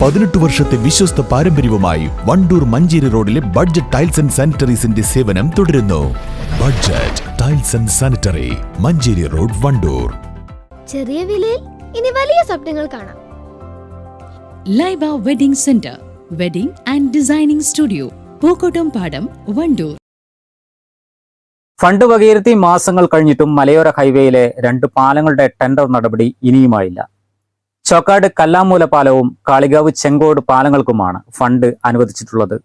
പതിനെട്ട് വർഷത്തെ വിശ്വസ്ത പാരമ്പര്യവുമായി വണ്ടൂർ മഞ്ചേരി റോഡിലെ ബഡ്ജറ്റ് ടൈൽസ് ആൻഡ് സാനിറ്ററീസിന്റെ സേവനം തുടരുന്നു. Budget tiles and sanitary Manjeri road Wandoor. ചെറിയ വിലയിൽ ഇനി വലിയ സ്വപ്നങ്ങൾ കാണാം. Laiba wedding centre wedding and designing studio Pookkottumpadam Wandoor fund വകയിരുത്തി മാസങ്ങൾ കഴിഞ്ഞിട്ടും മലയോര ഹൈവേയിലെ രണ്ട് പാലങ്ങളുടെ ടെൻഡർ നടപടി ഇനിയുമായില്ല. ചോക്കാട് കല്ലാമൂല പാലവും കാളികാവ് ചെങ്കോട് പാലങ്ങൾക്കുമാണ് ഫണ്ട് അനുവദിച്ചിട്ടുള്ളത്.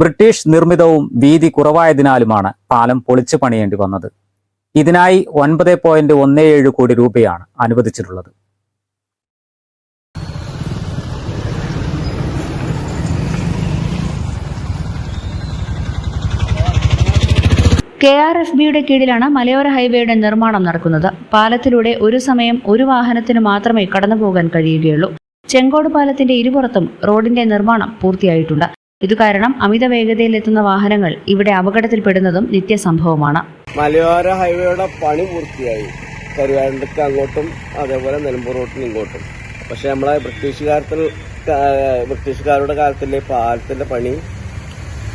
ബ്രിട്ടീഷ് നിർമ്മിതവും വീതി കുറവായതിനാലുമാണ് പാലം പൊളിച്ചു പണിയേണ്ടി വന്നത്. ഇതിനായി ഒൻപത് പോയിന്റ് ഒന്ന് ഏഴ് കോടി രൂപയാണ് അനുവദിച്ചിട്ടുള്ളത്. കെ ആർ എഫ് ബിയുടെ കീഴിലാണ് മലയോര ഹൈവേയുടെ നിർമ്മാണം നടക്കുന്നത്. പാലത്തിലൂടെ ഒരു സമയം ഒരു വാഹനത്തിന് മാത്രമേ കടന്നുപോകാൻ കഴിയുകയുള്ളൂ. ചെങ്കോട് പാലത്തിന്റെ ഇരുപുറത്തും റോഡിന്റെ നിർമ്മാണം പൂർത്തിയായിട്ടുണ്ട്. ഇതുകാരണം അമിത വേഗതയിലെത്തുന്ന വാഹനങ്ങൾ ഇവിടെ അപകടത്തിൽപ്പെടുന്നതും നിത്യസംഭവമാണ്. മലയോര ഹൈവേയുടെ പണി പൂർത്തിയായി. കരുവാരണ്ടക്ക് അങ്ങോട്ടും അതേപോലെ നിലമ്പൂർ റോട്ടിന് ഇങ്ങോട്ടും. പക്ഷെ നമ്മളെ ബ്രിട്ടീഷുകാരത്തിൽ ബ്രിട്ടീഷുകാരുടെ കാലത്തിലെ പാലത്തിന്റെ പണി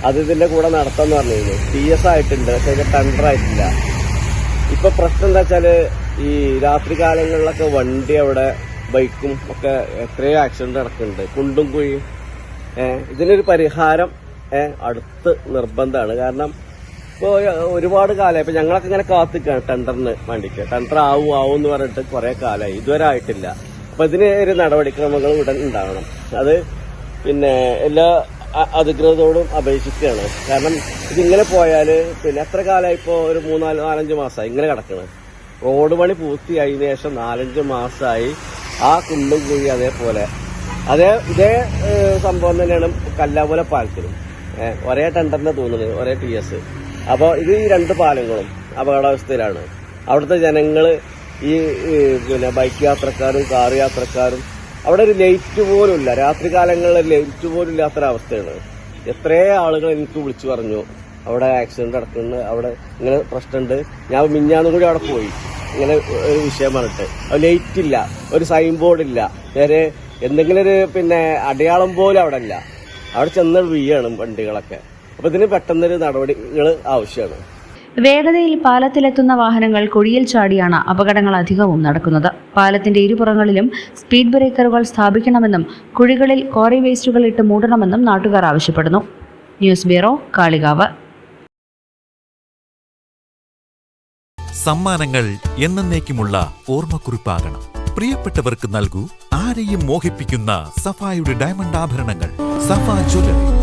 അത് ഇതിന്റെ കൂടെ നടത്താന്ന് പറഞ്ഞിരുന്നു. പി എസ് ആയിട്ടുണ്ട് പക്ഷെ അതിന്റെ ടെൻഡർ ആയിട്ടില്ല. ഇപ്പൊ പ്രശ്നം എന്താ വെച്ചാൽ ഈ രാത്രി കാലങ്ങളിലൊക്കെ വണ്ടി അവിടെ ബൈക്കും ഒക്കെ എത്രയോ ആക്സിഡന്റ് നടക്കുന്നുണ്ട്. കുണ്ടും കുഴിയും. ഏഹ് ഇതിനൊരു പരിഹാരം ഏഹ് അടുത്ത് നിർബന്ധമാണ്. കാരണം ഇപ്പോൾ ഒരുപാട് കാലമായി ഇപ്പൊ ഞങ്ങളൊക്കെ ഇങ്ങനെ കാത്തിക്കാണ് ടെൻഡറിന് വേണ്ടിയിട്ട്. ടെൻഡർ ആവും ആവും എന്ന് പറഞ്ഞിട്ട് കുറെ കാലമായി. ഇതുവരെ ആയിട്ടില്ല. അപ്പൊ ഇതിന് ഒരു നടപടിക്രമങ്ങൾ ഉടൻ ഉണ്ടാവണം. അത് പിന്നെ എല്ലാ അധികൃതരോടും അപേക്ഷിക്കുകയാണ്. കാരണം ഇതിങ്ങനെ പോയാൽ പിന്നെ എത്ര കാലമായി ഇപ്പോൾ ഒരു മൂന്നാൽ നാലഞ്ച് മാസമായി ഇങ്ങനെ കിടക്കണം. റോഡ് പണി പൂർത്തിയായതിനു ശേഷം നാലഞ്ച് മാസമായി ആ കുണ്ടും കുഴി അതേപോലെ. അതേ ഇതേ സംഭവം തന്നെയാണ് കല്ലാപുല പാലത്തിലും. ഒരേ ടെൻഡറിനെ തോന്നുന്നത് ഒരേ ടി എസ് അപ്പോൾ ഇത് ഈ രണ്ട് പാലങ്ങളും അപകടാവസ്ഥയിലാണ്. അവിടുത്തെ ജനങ്ങൾ ഈ, പിന്നെ ബൈക്ക് യാത്രക്കാരും കാർ യാത്രക്കാരും അവിടെ ഒരു ലൈറ്റ് പോലും ഇല്ല രാത്രി കാലങ്ങളിൽ ലൈറ്റ് പോലും ഇല്ലാത്തൊരവസ്ഥയാണ് എത്രയോ ആളുകൾ എനിക്ക് വിളിച്ചു പറഞ്ഞു. അവിടെ ആക്സിഡന്റ് നടക്കുന്നു അവിടെ ഇങ്ങനെ പ്രശ്നമുണ്ട്. ഞാൻ മിഞ്ഞാന്നും കൂടി അവിടെ പോയി. ഇങ്ങനെ ഒരു വിഷയം പറഞ്ഞിട്ട്. ലൈറ്റ് ഇല്ല. ഒരു സൈൻ ബോർഡ് ഇല്ല. നേരെ എന്തെങ്കിലും ഒരു പിന്നെ അടയാളം പോലും അവിടെ ഇല്ല. അവിടെ ചെന്ന് വീഴാണ് വണ്ടികളൊക്കെ. അപ്പൊ ഇതിന് പെട്ടെന്നൊരു നടപടികൾ ആവശ്യമാണ്. വേഗതയിൽ പാലത്തിലെത്തുന്ന വാഹനങ്ങൾ കുഴിയിൽ ചാടിയാണ് അപകടങ്ങൾ അധികവും നടക്കുന്നത്. പാലത്തിന്റെ ഇരുപുറങ്ങളിലും സ്പീഡ് ബ്രേക്കറുകൾ സ്ഥാപിക്കണമെന്നും കുഴികളിൽ കോറി വേസ്റ്റുകൾ ഇട്ട് മൂടണമെന്നും നാട്ടുകാർ ആവശ്യപ്പെടുന്നു. News bureau Kalikavu. സമ്മാനങ്ങൾ എന്നേക്കുമുള്ള ഓർമ്മക്കുറിപ്പാകണം. പ്രിയപ്പെട്ടവർക്ക് നൽകൂ ആരെയും മോഹിപ്പിക്കുന്ന സഫായുടെ ഡയമണ്ട് ആഭരണങ്ങൾ. സഫാ ജ്വല്ലറി.